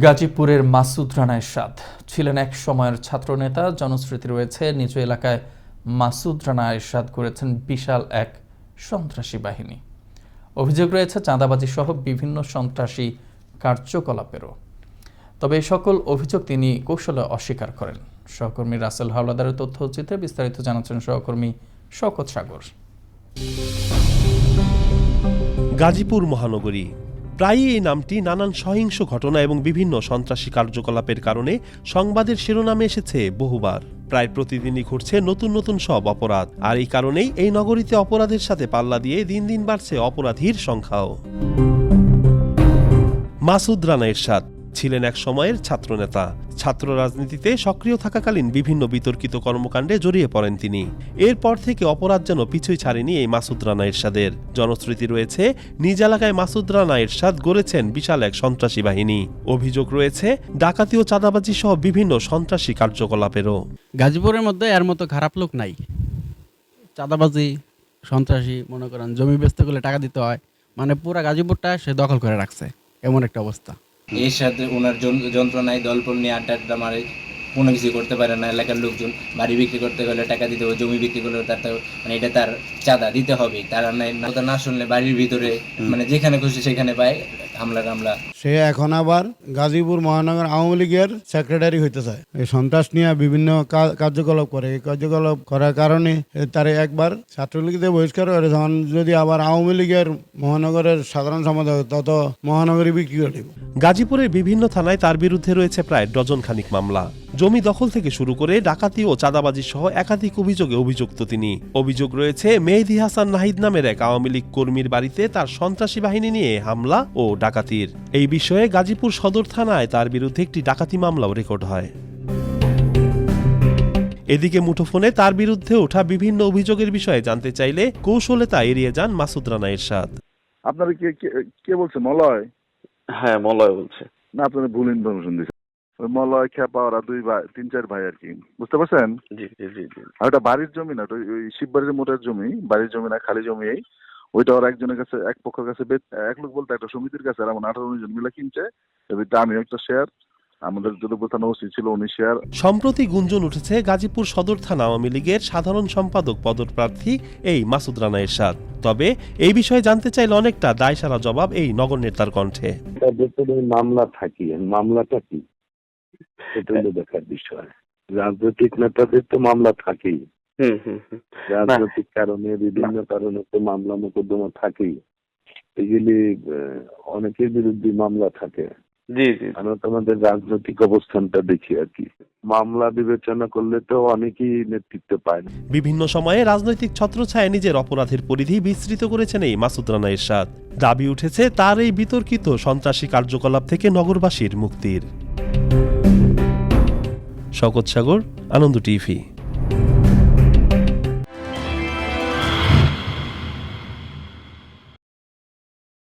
গাজীপুরের মাসুদ রানা এরশাদ ছিলেন এক সময়ের ছাত্রনেতা, জনশ্রুতি রয়েছে, নিজ এলাকায় মাসুদ রানা এরশাদ করেছেন বিশাল এক সন্ত্রাসী বাহিনী। অভিযোগ রয়েছে, চাঁদাবাজি সহ বিভিন্ন সন্ত্রাসী কার্যকলাপেরও। তবে এই সকল অভিযোগ তিনি কৌশলে অস্বীকার করেন। সহকর্মী রাসেল হাওলাদারের তথ্যচিত্রে বিস্তারিত জানাচ্ছেন সহকর্মী শওকত সাগর। গাজীপুর মহানগরী প্রায়ই এই নামটি নানান সহিংস ঘটনা এবং বিভিন্ন সন্ত্রাসী কার্যকলাপের কারণে সংবাদের শিরোনামে এসেছে বহুবার। প্রায় প্রতিদিনই ঘটছে নতুন নতুন সব অপরাধ। আর এই কারণেই এই নগরীতে অপরাধের সাথে পাল্লা দিয়ে দিন দিন বাড়ছে অপরাধীর সংখ্যাও। মাসুদ রানা এরশাদ ছিলেন এক সময়ের ছাত্রনেতা। ছাত্র রাজনীতিতে সক্রিয় থাকাকালীন বিভিন্ন বিতর্কিত কর্মকাণ্ডে জড়িয়ে পড়েন তিনি। এরপর থেকে অপরাধ যেন পিছুই ছাড়েনি এই মাসুদ রানা এরশাদের। জনশ্রুতি রয়েছে, নিজ এলাকায় মাসুদ রানা এরশাদ গড়েছেন বিশাল এক সন্ত্রাসী বাহিনী। অভিযোগ রয়েছে, ডাকাতি ও চাঁদাবাজি সহ বিভিন্ন সন্ত্রাসী কার্যকলাপেরও। গাজীপুরের মধ্যে এর মতো খারাপ লোক নাই। চাঁদাবাজি, সন্ত্রাসী, মনে করেন, জমি বেচতে গেলে টাকা দিতে হয়। মানে পুরা গাজীপুরটা সে দখল করে রাখছে। এমন একটা অবস্থা। এর সাথে ওনার যন- যন্ত্রণায় দলপল নিয়ে আড্ডা আড্ডা মারে কোনো কিছু করতে পারে না। এলাকার লোকজন বাড়ি বিক্রি করতে গেলে টাকা দিতে হবে জমি বিক্রি করলে তার মানে এটা তার চাঁদা দিতে হবে। তারা না না শুনলে বাড়ির ভিতরে মানে যেখানে খুশি সেখানে পায়। হামলা টামলা। সে এখন আবার গাজীপুর মহানগর আওয়ামী লীগের সেক্রেটারি হইতে চায় এই সন্ত্রাস নিয়ে বিভিন্ন কার্যকলাপ করে। এই কার্যকলাপ করার কারণে তার একবার ছাত্রলীগতে বহিষ্কার করে। তখন যদি আবার আওয়ামী লীগের মহানগরের সাধারণ সম্পাদক তত মহানগরী বিক্রি করে গাজীপুরের বিভিন্ন থানায় তার বিরুদ্ধে রয়েছে প্রায় ডজন খানিক মামলা। জমি দখল থেকে শুরু করে ডাকাতি ও চাঁদাবাজি সহ একাধিক অভিযোগে অভিযুক্ত তিনি। অভিযোগ রয়েছে মেহেদি হাসান নাহিদ নামের এক আওয়ামী লীগ কর্মীর বাড়িতে তার সন্ত্রাসী বাহিনী নিয়ে হামলা ও ডাকাতির। এই বিষয়ে গাজীপুর সদর থানায় তার বিরুদ্ধে একটি ডাকাতি মামলাও রেকর্ড হয়। এদিকে মুঠোফোনে তার বিরুদ্ধে ওঠা বিভিন্ন অভিযোগের বিষয়ে জানতে চাইলে কৌশলে তা এড়িয়ে যান মাসুদ রানা এরশাদ। আপনারা কে কে কে বলছে মলয়? হ্যাঁ মলয় বলছে। না আপনারা ভুল ইনফরমেশন দিচ্ছেন ওই মলয় খেপা ওরা দুই ভাই তিন চার ভাই আর কি। বুঝতে পারছেন? জি জি জি জি। আর ওটা বাড়ির জমি না ওই- ওই শিববাড়ির মোটের জমি বাড়ির জমি না খালি জমি এই। ওইটা ওরা একজনের কাছে এক পক্ষের কাছে এক লোক বলতে একটা সমিতির কাছে এমন আঠারো উনিশ জন মিলে কিনছে। এদিকটা আমি একটা শেয়ার আমাদের যদি বোঝানো উচিত ছিল উনি শেয়ার সম্প্রতি গুঞ্জন উঠেছে গাজীপুর সদর থানা আওয়ামী লীগের সাধারণ সম্পাদক পদপ্রার্থী এই মাসুদ রানা এরশাদ। তবে এই বিষয়ে জানতে চাইলে অনেকটা দায়সারা জবাব এই নগর নেতার কণ্ঠে। মামলা থাকি মামলাটা কি? সেটা হলো দেখার বিষয়। রাজনৈতিক নেতাদের তো মামলা থাকেই। রাজনৈতিক কারণে বিভিন্ন কারণে তো মামলা মোকদ্দমা থাকেই। এগুলি অনেকের বিরুদ্ধে মামলা থাকে। জি জি। আমরা তো আমাদের রাজনৈতিক অবস্থানটা দেখি আর কি। মামলা বিবেচনা করলে তো অনেকেই নেতৃত্ব পায় না। বিভিন্ন সময়ে রাজনৈতিক ছত্রছায়া নিজের অপরাধের পরিধি বিস্তৃত করেছেন এই মাসুদ রানা এরশাদ। দাবি উঠেছে তার এই বিতর্কিত সন্ত্রাসী কার্যকলাপ থেকে নগরবাসীর মুক্তির। শকত সাগর আনন্দ টিভি।